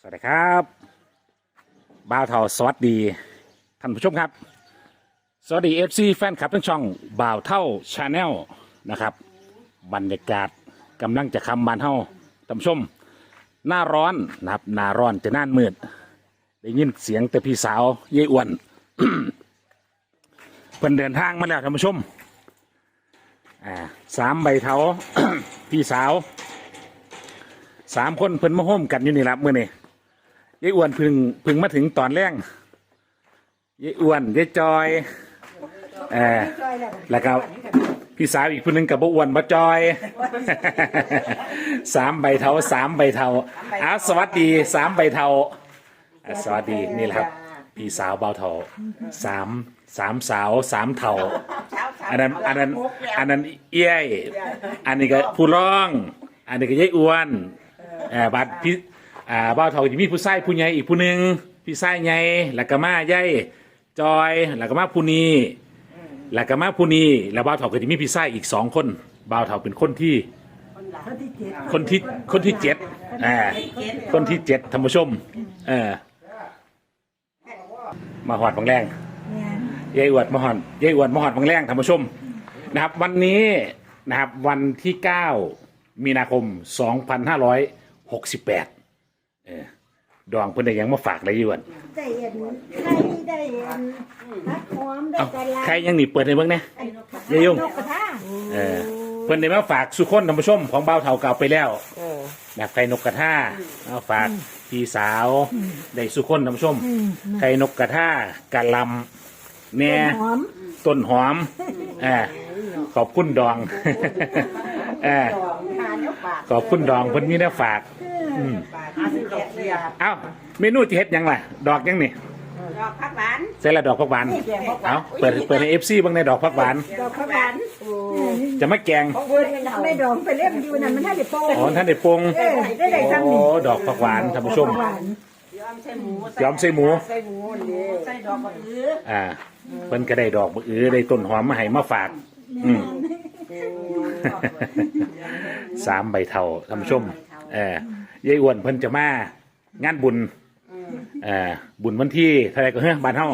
สวัสดีครับบ้าวเทาสวัสดีท่านผู้ชมครับ สวัสดีเอฟซีแฟนคลับทั้งช่องบ่าวเท่าชาแนลนะครับ บรรยากาศกำลังจะคำบานเท่าท่านผู้ชม หน้าร้อนนะครับหน้าร้อนจะน่านมืดได้ยินเสียงแต่พี่สาวยายอ้วน เพิ่นเดินทางมาแล้วท่านผู้ชมอ่าสามใบเทา พี่สาวสามคนเพิ่นมาห่มกันอยู่นี่ละมื่อนี่ ยายอ้วนพึ่งพึ่งมาถึงตอนแรกยายอ้วนยายจอยเออแล้วก็พี่สาวอีกคนนึงกับบ่อ้วนบ่จอย สามใบเทาสามใบเทาอ้าวสวัสดีสามใบเทาอะสวัสดีนี่แหละครับ พี่สาวเบาเทาสามสามสาวสามเทาอันนั้นอันนั้นอันนั้นเอี้ยยอันนี้ก็ผู้ร้อง อันนี้ก็ยายอ้วนเออบัดพี่ อ่าบ้าวเฒ่าจะมีผู้ชายผู้ใหญ่อีกผู้หนึ่งพี่ชายใหญ่แล้วก็มาใหญ่จอยแล้วก็มาผู้นี้แล้วก็มาผู้นี้แล้วบ้าวเฒ่าก็จะมีพี่ชายอีกสองคนบ้าวเฒ่าเป็นคนที่ คนที่คนที่เจ็ดอ่าคนที่เจ็ดท่านผู้ชมเออมาหอดบางแรงยายอวดมาหอดยายอวดมาหอดบางแรงท่านผู้ชมนะครับ วันนี้นะครับวันที่เก้ามีนาคมสองพันห้าร้อยหกสิบแปด เออดองเพิ่นได้หยังมาฝากเลยยายอวดได้เห็นไข่ได้เห็นพักหอมได้เอ้ากระลาใครยังหนีเปิดในเบื้องเนี่ยยายยุ่ง นกกระทาเออเพิ่นได้มาฝากสุคนท่านผู้ชมของเบ้าวเฒ่าเก่าไปแล้วแบบไข่นกกระทาเอาฝากพี่สาวได้สุคนท่านผู้ชมไข่นกกระทากะหลำแหน่หอมต้นหอมเออขอบคุณดองเออทานแล้วปากขอบคุณดองเพิ่นมีแน้ฝากอาสิแกะเสียเอ้าเมนูจะเฮ็ดหยังล่ะ ดอกยังนี่ดอกผักหวานใส่ละดอกผักหวานเอ้าเปิดเปิดใน FC เบิ่งในดอกผักหวาน ดอกผักหวานจะมาแกงไม่ดองไปเล่มอยู่นั่นมันให้ได้โป้อ๋อท่านได้ปรุงเออได้ได้ซ้ำโอ้นี่ดอกผักหวานท่านผู้ชมผักหวานยอมใส่หมู ใส่หมูนี่ใส่ดอกมะอื้ออ่าเพิ่นก็ได้ดอกมะอื้อได้ต้นหอมมาให้มาฝาก อืม สามใบเทาท่านผู้ชม เออยายอ้วนเพิ่นจะมางานบุญเออบุญวันที่เท่าไหรก็เฮ้ยบ้านเฮา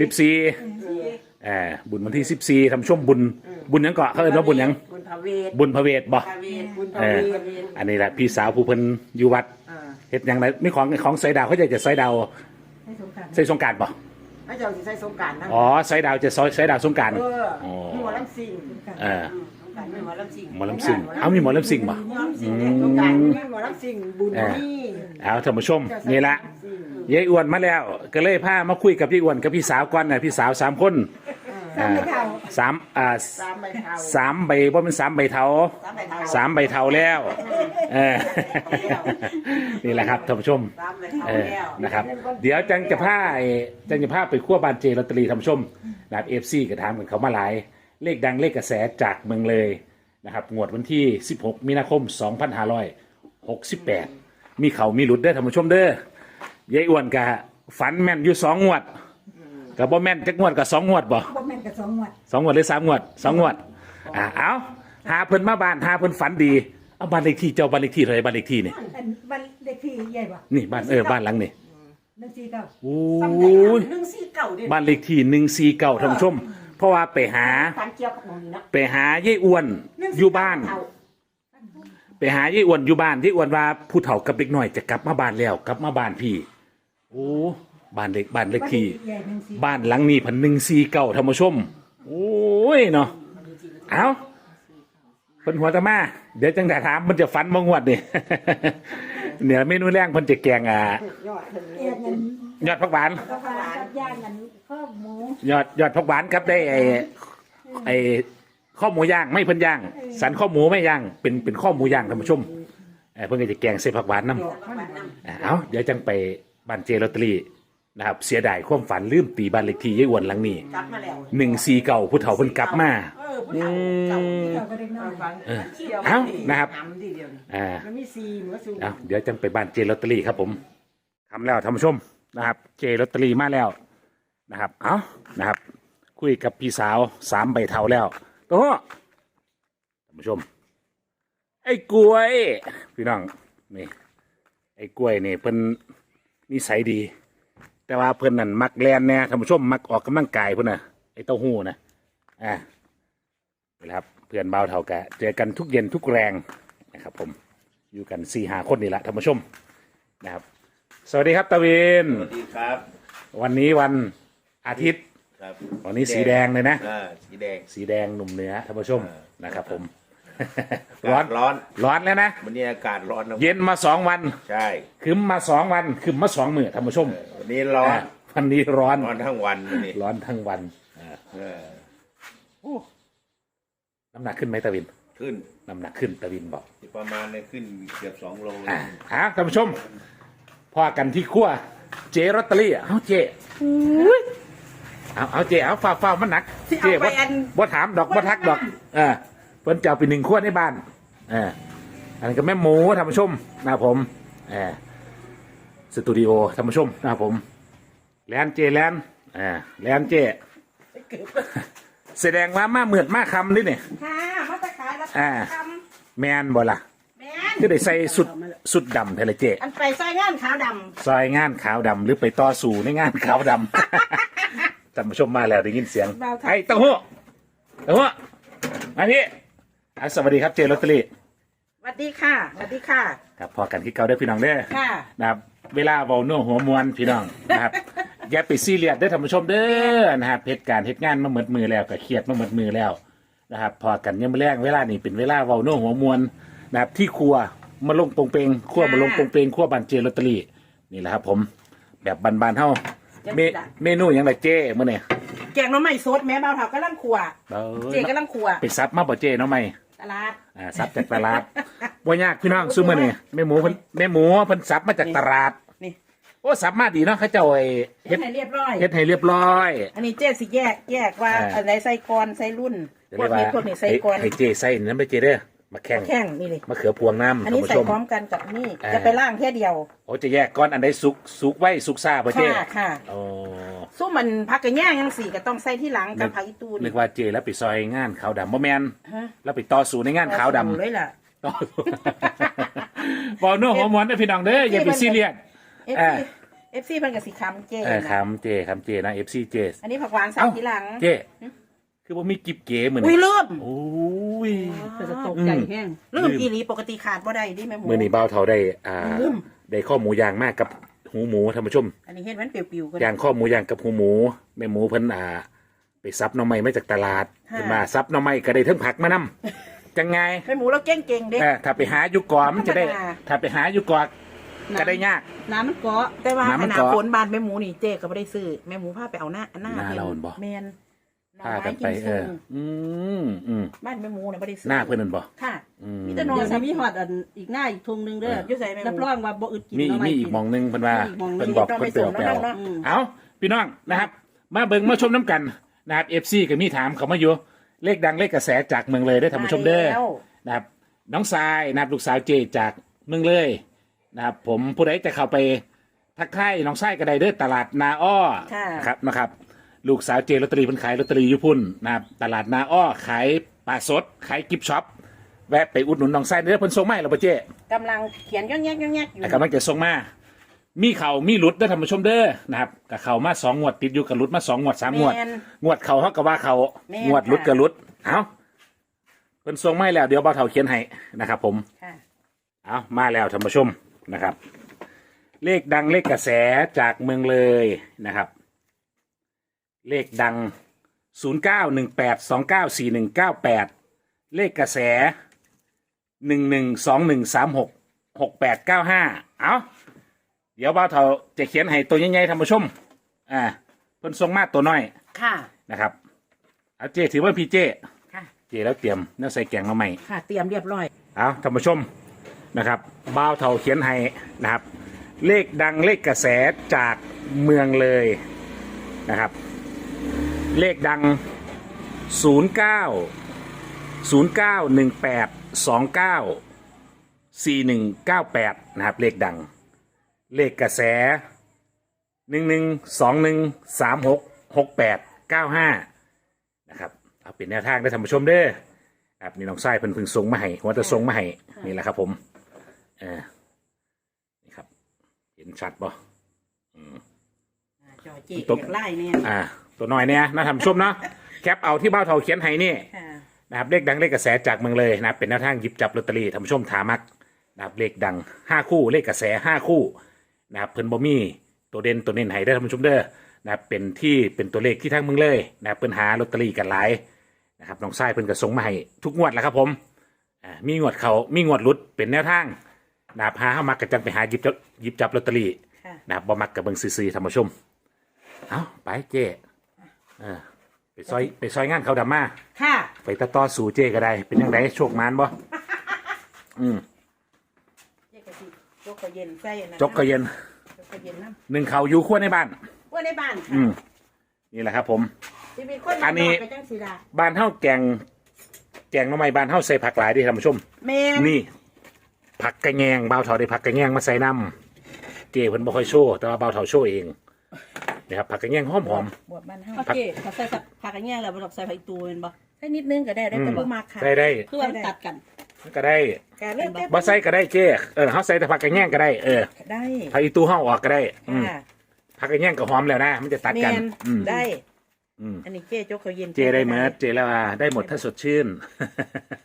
สิบสี่เออบุญวันที่สิบสี่ทำช่วงบุญบุญหยังเกาะเขาเอิ้นว่าบุญหยังบุญพระเวทบุญพระเวทบ่พระเวทบุญพเอระอเวทอันนี้แหละพี่สาวผู้เพิ่นอยู่วัดเฮ็ดหยังไงมีของของใส่ดาวเขาจะจะใส่ดาวใส่สงกรารบ่พระเจ้าสิใส่สงกรารนะอ๋อใส่ดาวจะใส่ใส่ดาวสงกรารเอออ๋อมีหมอลำซิงเออสง กรารมีหมอลำซิงหมอลำซิ่งเอ้ามีหมอลำซิ่งบ่ หมอลำซิงเนี่ยสงกรารมีหมอลำซิงบุญเออนี่เอาท่านผู้ชมนี่ละยายอ้วนมาแล้วก็เลยพามาคุยกับยายอ้วนกับพี่สาวก่อนน่ะพี่สาวสามคนอ่าสามอ่าสามใบเท้าสามใบว่าเป็นสามใบเทาสามใบเท้าสามใบเทาแล้วเออนี่แหละครับท่านผู้ชมสามใบเท้าเออแล้วนะครับ เดี๋ยวจังจะพาไอ้จังจะพาไปขั้วบานเจลอตเตอรี่ท่านผู้ชมนะครับเอฟซีก็ถามกันเขามาหลาย เลขดังเลขกระแสจากเมืองเลยนะครับงวดวันที่ 16 มีนาคม 2568 มีเขามีหลุดเด้อท่านผู้ชมเด้อยายอ้วนกะฝันแม่นอยู่สองงวดกับบ่แม่นจักงวดกับสองงวดบ่บ่แม่นกับสองหมวดสองงวดหรือสามงวดสองงวดอ่าเอาหาเพิ่นมาบ้านหาเพิ่นฝันดีเอาบ้านเลขที่เจ้าบ้านเลขที่เท่าไหร่บ้านเลขที่นี่อันบ้านเด็กพี่ใหญ่บ่นี่บ้านเออบ้านหลังนี่หนึ่งสี่เก้าโอ้สามใบยเท้าหนึ่งสี่เก่าเด้บ้านเลขที่หนึ่งสี่เก้าท่านผู้ชม เพราะว่าไปหา ฟันเกี่ยวกับหมองนี่เนาะไปหายายอ้วนอยู่บ้านไปหายายอ้วนอยู่บ้านยายอ้วนว่าผู้เฒ่ากับเด็กน้อยจะกลับมาบ้านแล้ว กลับมาบ้านพี่ โอ้บ้านเล็กบ้านเลขที่ใหญ่หนึ่งสี่ บ้านหลังนี้พันหนึ่งสี่เก้าท่านผู้ชม โอ้ยเนาะเอาเป็นหัวตะมา เดี๋ยวจังแต่ถามมันจะฟันมงวดนี่ เนี่ยเมนูแรงเพิ่นจะแกงอะยอดเพิ่นเอ็ดเงินยอดผักหวานกระหวานกับย่างกันข้าวหมูยอดยอดผักหวานครับได้ไอ้ไอ้ข้อหมูย่างไม่เพิ่นย่าง สันข้อหมูไม่ย่างเป็นเป็นข้อหมูย่างท่านผู้ชมเอ่อเพิ่นก็จะแกงใส่ผักหวานน้ำ อ่าเอาเดี๋ยวจังไปบ้านเจลอตเตอรี่ นะครับเสียดายความฝันลืมตีบ้านเลขที่ยายอ้วนหลังนี้กลับมาแล้วหนึ่งสี่เก่าผู้เฒ่าเพิ่นกลับมา เออผู้เฒ่าเก่าเจ้าก็เด็กน้อยฟังเกี่ยวเอ้านะครับน้ำดีเดียวนี่อ่า มันมีซีเหมือนสูเอาเดี๋ยวจังไปบ้านเจลอตเตอรี่ครับผมทำแล้วท่านผู้ชมนะครับ เจลอตเตอรี่มาแล้วนะครับ เอานะครับ คุยกับพี่สาวสามใบเทาแล้วโอ้ท่านผู้ชม ไอ้กล้วย พี่น้องนี่ไอ้กล้วยนี่เพิ่นนิสัยดี แต่ว่าเพิ่นนั่นมักแลนแน่ท่านผู้ชมมักออกกำลังกายเพิ่นน่ะไอ้เต้าหู้นะอ่านี่แหละครับเพื่อนเบาวเท่ากะเจอกันทุกเย็นทุกแรงนะครับ ผมอยู่กันสี่หาคนนี่แหละท่านผู้ชมนะครับ สวัสดีครับตะวินสวัสดีครับ วันนี้วันอาทิตย์ครับวันนี้สีแดงเลยนะ อ่าสีแดง สีแดงหนุ่มเหนือท่านผู้ชมอ่านะครับ ผม ร้ร้ออนนร้อน ร้อนแล้วนะวันนี้อากาศร้อนนะเย็นมาสองวันใช่คืมมาสองวันคืมมาสองมื้อท่านผู้ชมวันนี้ร้อนอ่าวันนี้ร้อนร้อนทั้งวันวันนี้ร้อนทั้งวันอ่าเออน้ำหนักขึ้นไหมตะวิน ขึ้นน้ำหนักขึ้นตะวินบอกประมาณเนี่ยขึ้นเกือบสองโลอ่าฮะท่านผู้ชมพอกันที่ขั้วเจรอตเตอรี่อะเอาเจเอาเอาเจเอาฝ้าฝ้ามันหนักที่เจเอาไปบ่อันบ่ถามดอกบ่ทักดอกเออ เพิ่นจะเอาไปหนึ่งขั้วในบ้านเอออันนี้ก็แม่หมูท่านผู้ชมนะครับผมเออสตูดิโอท่านผู้ชมนะครับผมแลนเจแลนเออแลนเจ แสดงว่ามาเหมือดมาคำนี่เนี่ย ค่ะมาตรขายแล้วอ่า ทแมนบ่ล่ะำแม่นคือได้ใส่สุดสุดดำเทเลเจ อันไปใส่งานขาวดซอยงานขาวดำหรือไปต่อสู่ในงานขาวดำ ท่านผู้ชมมาแล้วได้ยินเสียงไอ้เต้าหู้เต้าหู้มานี่ อะสวัสดีครับเจลอตเตอรี่ำสวัสดีค่ะสวัสดีค่ะ ครับพอกันที่เก่าได้อพี่น้องเด้อค่ะ นะครับเวลาเบาโน่หัวมวนพี่น้องนะครับ อย่าไปซีเรียสเด้อท่านผู้ชมเด้อนะครับเหตุการณ์เหตุงานมาหมดมือแล้วก็เครียดมาหมดมือแล้วนะครับพอกันยังไม่แรงเวลานี่เป็นเวลาเบาโน่หัวมวนนะครับที่ครัวมาลงตรงเปงครัวมาลงตรงเปงครัวบันเจลอตเตอรี่นี่แหละครับ ผมแบบบานๆเท่าเมเมนูหยังไรเจ้เมื่อเนี่ยแกงหน้ำใหม่สดแม่เบาเถากำลังขัวเจกำลังขัวไปซับมาบ่เจ้เนาะไหม ตลาดอ่าซับจากตลาดบ่ยากพี่น้องซื้อมาเนี่ยแม่หมูเพิ่นแม่หมูเพิ่นซับมาจากตลาดนี่ โอ้ซับมาดีเนาะเขาเจ้าไอ้เฮ็เฮ็ดดให้เรียบร้อย เฮ็ดให้เรียบร้อย อันนี้เจ๊สิแยกแยกว่าอ่าอันไหนใส่กรใส่รุ่นจะพวเรียกกว่านี้พวกนี้ใส่กรให้เจใส่น้ำไปเจเด้อ มาแข่งแข้งนี่เลยมะเขือพวงน้ำอันท่านนี้ผู้ใส่ชมพร้อมกันกับนี่อ่าจะไปล่างแค่เดียวโอ้จะแยกก้อนอันใดสุกสุกไว้สุกซ่าบ่เจค่ะค่ะโอ้สู้มันพักกันแย่งยังสี่ก็ต้องใส่ที่หลังกับผักอีตูนึกว่าเจแล้วไปซอยงานขาวดำบ่แม่นฮะแล้วไปต่อสู่ในงานขาวดำเลยล่ะต่อสู่บ่โน้หัวมวนเด้อพี่น้องเด้ออย่าไปซีเรียสเอฟอ่าซีเอฟซีมันกับสีคำเจเออนะคำเจคำเจนะ FC เจอันนี้ผักหวานใส่เอ้าทีหลังเจ คือว่ามีกิบเก๋เหมือนอุ้ยลืมโอ้ยจะตกใจแห้งลืม อีหลีปกติขาดบ่ได้ดิแม่หมูเมื่อนี้เบ้าเท่าได้ อ่า ลืมได้ข้อหมูย่างมากกับหูหมูท่านผู้ชมอันนี้เห็นมันเปรียวๆก็ย่างข้อหมูย่างกับหูหมูแม่หมูเพิ่นอ่า ไปซับหน่อไม้มาจากตลาดค่ะ เพิ่นมาซับหน่อไม้ก็ได้เทั้งผักมานํจังไงแม่หมูเราเก่งๆเด้ เออถ้าไปหาอยู่ก่อนมันจะได้ ธรรมดา ถ้าไปหาอยู่ก่อนก็ได้ยาก น้ำมันเกาะแต่ว่าน้ำมันขนาดเกาะฝนบานแม่หมูนี่เจ๊ก็ไม่ได้ซื้อแม่หมูพาไปเอาหน้าหน้าหน้าเราเห็นบ่ แมนห พากันไปไม้เออ อืมอืมบ้านแม่หมูเนี่ยไม่ได้ซื้อหน้าเพื่อนนั่นบ่ค่ะ อืมมีแต่นอน เดี๋ยวจะมีหอดอันอีกหน้าอีกทงหนึงเด้ออยู่ใส่แม่หมูรับรองว่าบ่อึดกินมีเนาะมีไอีกหมองหนึงเพิ่นว่ามีอีกหม้องหนึ่ง เพิ่นบอกต้องเพิ่นไปเอาไปไปส่เอางแล้วเนาะอืม เอาพี่น้องนะครับ มาเบิ่งมาชมน้ำกันนะครับ FC ก็มีถามเขามาอยู่เลขดังเลขกระแสจากเมืองเลยได้อท่านผู้ชมเด้อแล้ว นะครับน้องทรายนะครับลูกสาวเจจากเมืองเลยนะครับผมผู้ใดจะเข้าไปทักทายน้องทรายก็ได้เด้อตลาดนาอ้อค่ะ นะครับนะครับ ลูกสาวเจลอตเตอรี่เพิ่นขายลอตเตอรี่อยุพุ่นนะครับตลาดนาอ้อขายปลาสด ขายกิฟต์ช็อปแวะไปอุดหนุนน้องทรายเด้อเพิ่นส่งมาให้เราปะเจกำลังเขียนย่องแยกย่องแยกอยู่แต่กำลังจะส่งมา มีเข่ามีหลุดเด้อท่านผู้ชมเด้อนะครับกับเข่ามาสองงวดติดอยู่กับหลุดมาสองงวดสามงวด แมน งวดเข่าเขาก็ว่าเขาแม่นงวดหลุดค่ะกับหลุด เอาเพิ่นส่งมาให้แล้ว เดี๋ยวเบาเท่าเขียนให้นะครับผม ค่ะ เอามาแล้วท่านผู้ชมนะครับ เลขดังเลขกระแสจากเมืองเลยนะครับ เลขดัง 0 9 1 8 2 9 4 1 9 8 เลขกระแส 1 1 2 1 3 6 6 8 9 5 เอาเดี๋ยวบ่าวเถาจะเขียนให้ตัวใหญ่ๆท่านผู้ชม อ่า เพิ่นทรงมาตัวน้อย ค่ะ นะครับ เอาเจถือว่าพี่เจ ค่ะ เจแล้วเตรียมเนื้อใส่แกงมาใหม่ ค่ะเตรียมเรียบร้อย เอาท่านผู้ชมนะครับบ่าวเถาเขียนให้นะครับ เลขดังเลขกระแสจากเมืองเลยนะครับ เลขดัง 0 9 0 9 1 8 2 9 4 1 9 8 นะครับ เลขดัง เลขกระแส 1 1 2 1 3 6 6 8 9 5 นะครับ เอาเป็นแนวทางได้ท่านผู้ชมเด้อครับนี่น้องไส้เพิ่นเพึ่งส่งมาให้ว่าจะส่งมาให้นี่แหละครับผมเออนี่ครับ เห็นชัดบ่ จอเจ๊ตบอยากไล่เนี่ยอ่า ตัวน้อยเนี่ยนะท่านผู้ชมเนาะแคปเอาที่เบ้าเท่าเขียนให้นี่ค่ะนะครับเลขดังเลขกระแสจากเมืองเลยนะครับเป็นแนวทางหยิบจับลอตเตอรี่ท่านผู้ชมถามักนะครับเลขดังห้าคู่เลขกระแสห้าคู่นะครับเพิ่นบ่มีตัวเด่นตัวเน้นให้ได้อท่านผู้ชมเด้อนะครับเป็นที่เป็นตัวเลขที่ทางเมืองเลยนะครับเพิ่นหาลอตเตอรี่กันหลายนะครับน้องไส้เพิ่นก็ส่งมาให้ทุกงวดแล้วครับผมอ่ามีงวดเขามีงวดหลุดเป็นแนวทางนะครับหาเข้ามักกันจังไปหาหยิบจับหยิบจับลอตเตอรี่ ค่ะ นะครับบ่มักกับเบิ่งซื่อๆท่านผู้ชม เอาไปเจ้เออไปซอยไปซอยงานเขาดำมา ค่ะ ไปตะต่อสู่เจก็ได้ เป็นยังไงโชคมานบ่อืมเจ๊กะทิจกกระเย็นใส่อันนั้นจกก็เย็นจกกระเย็นน้หนึ่งเขาอยู่ขั้วในบ้านำว่าในบ้านอืค่ะมนี่แหละครับ ผม จะเป็นคนอันนี้ไปจังสีดาบ้านเฮาแกง แกงหน้ำไม้บ้านเฮาใส่ผักหลายเดิท่านผู้ชม แม่นี่ ผักกระแยงบ่าวเถาได้ผักกระแยงมาใส่น้ำเจเพิ่นบ่ค่อยโชว์แต่ว่าบ่าวเถาโชว์เอง นะครับผักกระแยงหอมหอมบวชบ้านเฮาโอเคเขาใส่ผักผักอันเนี้ยแหละบ่ต้องใส่ผักอีตูเป็นบ่แค่นิดนึงก็ได้ได้แต่บ่มากค่ะๆได้ได้คือว่ามันตัดกันก็ได้กะเริ่มแต่บ่ใส่ก็ได้เจเออเฮาใส่แต่ผักกระแยงก็ได้เออได้ผักอีตู้เฮาออกก็ได้อืมค่ะผักกระแยงก็หอมแล้วนะ มันจะตัดแมกันนอืมได้อืมอันนี้เจ๊จกเขาเย็นเจได้เมิดเจแล้วว่าได้หมดถ้าสดชื่น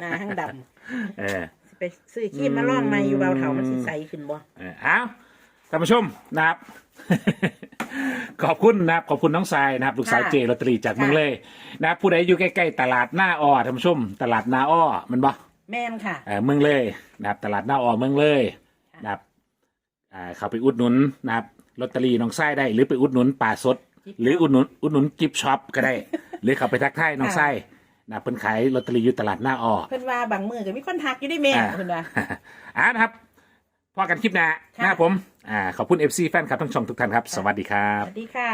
หน้าทั้งดเออำสิไปซื้อขี้มาล่องมาอยู่เบาเถามันสิใสขึ้นบ่เออเอาท่านผู้ชมนะครับ ขอบคุณนะครับขอบคุณน้องทรายนะครับลูกสาวเจลอตเตอรี่จากเมืองเลยนะครับผู้ใดอยู่ใกล้ๆตลาดหน้าอ้อท่านผู้ชม ตลาดหน้าอ้อมันบ่แม่นค่ะ เออเมืองเลยนะครับตลาดหน้าอ้อเมืองเลยนะครับอ่าเข้าไปอุดหนุนนะครับลอตเตอรี่น้องทรายได้หรือไปอุดหนุนป่าสด หรืออุดหนุนอุดหนุนกิฟช็อปก็ได้ หรือเข้าไปทักทายน้องทรายนะครับเพิ่นขายลอตเตอรี่อยู่ตลาดหน้าอ้อ เพิ่นว่าบางมือก็มีคนทักอยู่ได้แม่อ่า เพิ่นว่า อ่านะครับพอกันคลิปหน้าค่ะนะครับผม อ่าขอบคุณ FC แฟนคลับทั้งช่องทุกท่านครับ สวัสดีครัสบวัสดีค่ะ